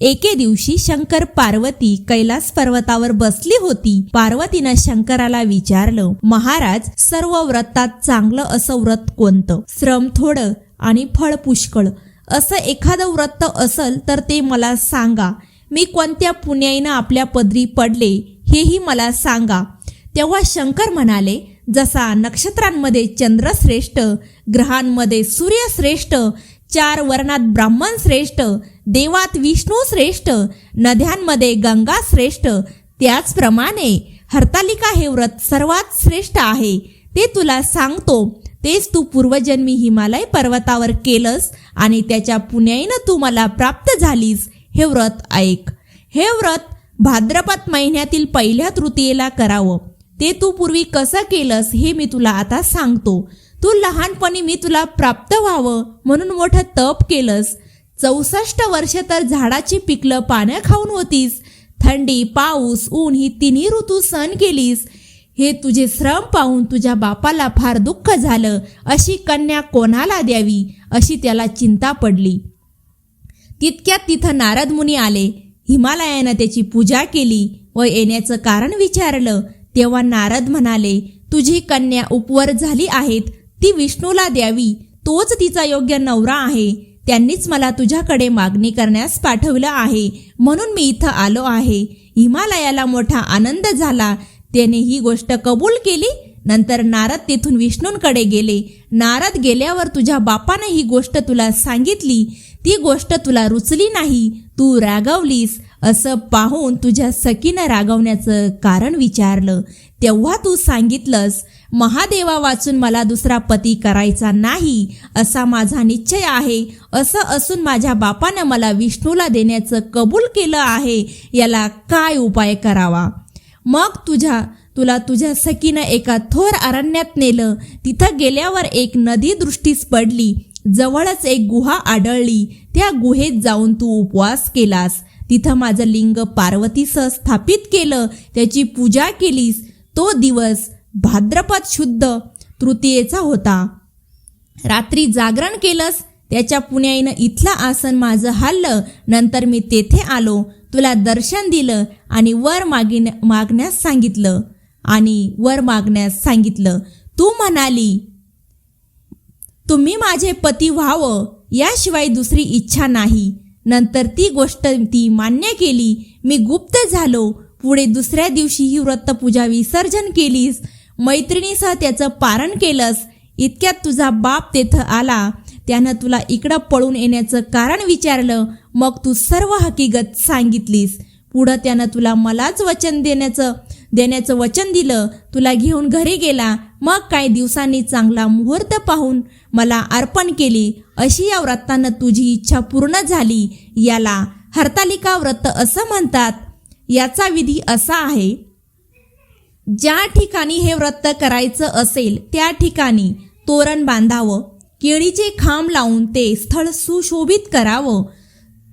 एके दिवशी शंकर पार्वती कैलास पर्वतावर बसली होती. पार्वतीनं शंकराला विचारलं महाराज सर्व व्रतात चांगलं असं व्रत कोणतं? श्रम थोडं आणि फळ पुष्कळ. असं एखादं व्रत असल तर ते मला सांगा. मी कोणत्या पुण्याईनं आपल्या पदरी पडले हेही मला सांगा. तेव्हा शंकर म्हणाले जसा नक्षत्रांमध्ये चंद्र श्रेष्ठ ग्रहांमध्ये सूर्य श्रेष्ठ चार वर्णात ब्राह्मण श्रेष्ठ देवात विष्णू श्रेष्ठ नद्यांमध्ये गंगा श्रेष्ठ. त्याचप्रमाणे हरतालिका हे व्रत सर्वात श्रेष्ठ आहे. ते तुला सांगतो तेच तू पूर्वजन्मी हिमालय पर्वतावर केलंस आणि त्याच्या पुण्याईनं तू मला प्राप्त झालीस. हे व्रत ऐक. हे व्रत भाद्रपद महिन्यातील पहिल्या तृतीयेला करावं. ते तू पूर्वी कसं केलंस हे मी तुला आता सांगतो. तू लहानपणी मी तुला प्राप्त व्हावं म्हणून मोठं तप केलंस. चौसष्ट वर्ष तर झाडाची पिकलं पानं खाऊन होतीस. थंडी पाऊस ऊन ही तिन्ही ऋतू सहन केलीस. हे तुझे श्रम पाहून तुझ्या बापाला फार दुःख झालं. अशी कन्या कोणाला द्यावी? अशी त्याला चिंता पडली. तितक्यात तिथं नारद मुनी आले. हिमालयानं त्याची पूजा केली व येण्याचं कारण विचारलं. तेव्हा नारद म्हणाले तुझी कन्या उपवर झाली आहेत. ती विष्णूला द्यावी. तोच तिचा योग्य नवरा आहे. त्यांनीच मला तुझ्याकडे मागणी करण्यास पाठवलं आहे. म्हणून मी इथं आलो आहे. हिमालयाला मोठा आनंद झाला. त्याने ही गोष्ट कबूल केली. नंतर नारद तेथून विष्णूंकडे गेले. नारद गेल्यावर तुझ्या बापानं ही गोष्ट तुला सांगितली. ती गोष्ट तुला रुचली नाही. तू रागवलीस. असं पाहून तुझ्या सकीनं रागवण्याचं कारण विचारलं. तेव्हा तू सांगितलंस महादेवा वाचून मला दुसरा पती करायचा नाही असा माझा निश्चय आहे. असं असून माझ्या बापानं मला विष्णूला देण्याचं कबूल केलं आहे याला काय उपाय करावा? मग तुझ्या तुला तुझ्या सकीनं एका थोर अरण्यात नेलं. तिथं गेल्यावर एक नदी दृष्टीस पडली. जवळच एक गुहा आढळली. त्या गुहेत जाऊन तू उपवास केलास. तिथं माझं लिंग पार्वतीसह स्थापित केलं त्याची पूजा केलीस तो दिवस भाद्रपद शुद्ध तृतीयेचा होता. रात्री जागरण केलंस त्याच्या पुण्याईनं इथलं आसन माझं हल्लं नंतर मी तेथे आलो तुला दर्शन दिलं आणि वर मागिन मागण्यास सांगितलं. आणि वर मागण्यास सांगितलं तू म्हणाली तुम्ही माझे पती व्हावं याशिवाय दुसरी इच्छा नाही. नंतर ती गोष्ट ती मान्य केली मी गुप्त झालो पुढे दुसऱ्या दिवशी ही व्रतपूजा विसर्जन केलीस मैत्रिणीसह त्याचं पारण केलंस इतक्यात तुझा बाप तेथं आला त्यानं तुला इकडं पळून येण्याचं कारण विचारलं मग तू सर्व हकीकत सांगितलीस पुढं त्यानं तुला मलाच वचन देण्याचं देण्याचं वचन दिलं तुला घेऊन घरी गेला मग काही दिवसांनी चांगला मुहूर्त पाहून मला अर्पण केली. अशी या व्रतानं तुझी इच्छा पूर्ण झाली. याला हरतालिका व्रत असं म्हणतात. याचा विधी असा आहे ज्या ठिकाणी हे व्रत करायचं असेल त्या ठिकाणी तोरण बांधावं केळीचे खांब लावून ते स्थळ सुशोभित करावं.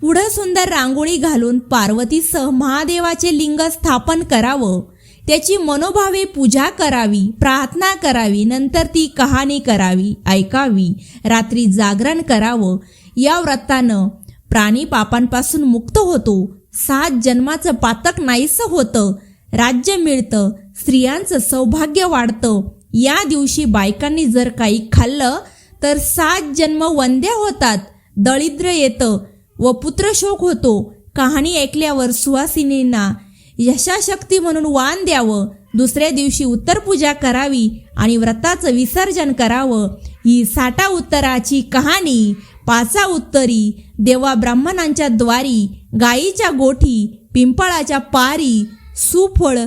पुढं सुंदर रांगोळी घालून पार्वतीसह महादेवाचे लिंग स्थापन करावं. त्याची मनोभावे पूजा करावी प्रार्थना करावी नंतर ती कहाणी करावी ऐकावी रात्री जागरण करावं. या व्रतानं प्राणी पापांपासून मुक्त होतो. सात जन्माचं पातक नाहीसं होतं. राज्य मिळतं स्त्रियांचं सौभाग्य वाढतं. या दिवशी बायकांनी जर काही खाल्लं तर सात जन्म वंद्या होतात. दळिद्र येतं व पुत्रशोक होतो. कहाणी ऐकल्यावर सुवासिनींना यशाशक्ती म्हणून वाण द्यावं. दुसऱ्या दिवशी उत्तर पूजा करावी आणि व्रताचं विसर्जन करावं. ही साठा उत्तराची कहाणी पाचा उत्तरी देवा ब्राह्मणांच्या द्वारी गायीच्या गोठी पिंपळाच्या पारी सुफळ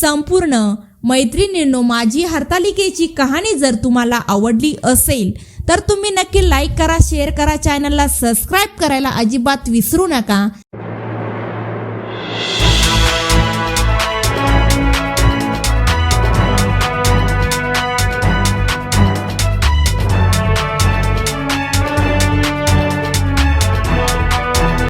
संपूर्ण. मैत्रिणींनो माझी हरतालिकेची कहाणी जर तुम्हाला आवडली असेल तर तुम्ही नक्की लाईक करा शेअर करा चॅनलला सबस्क्राईब करायला अजिबात विसरू नका.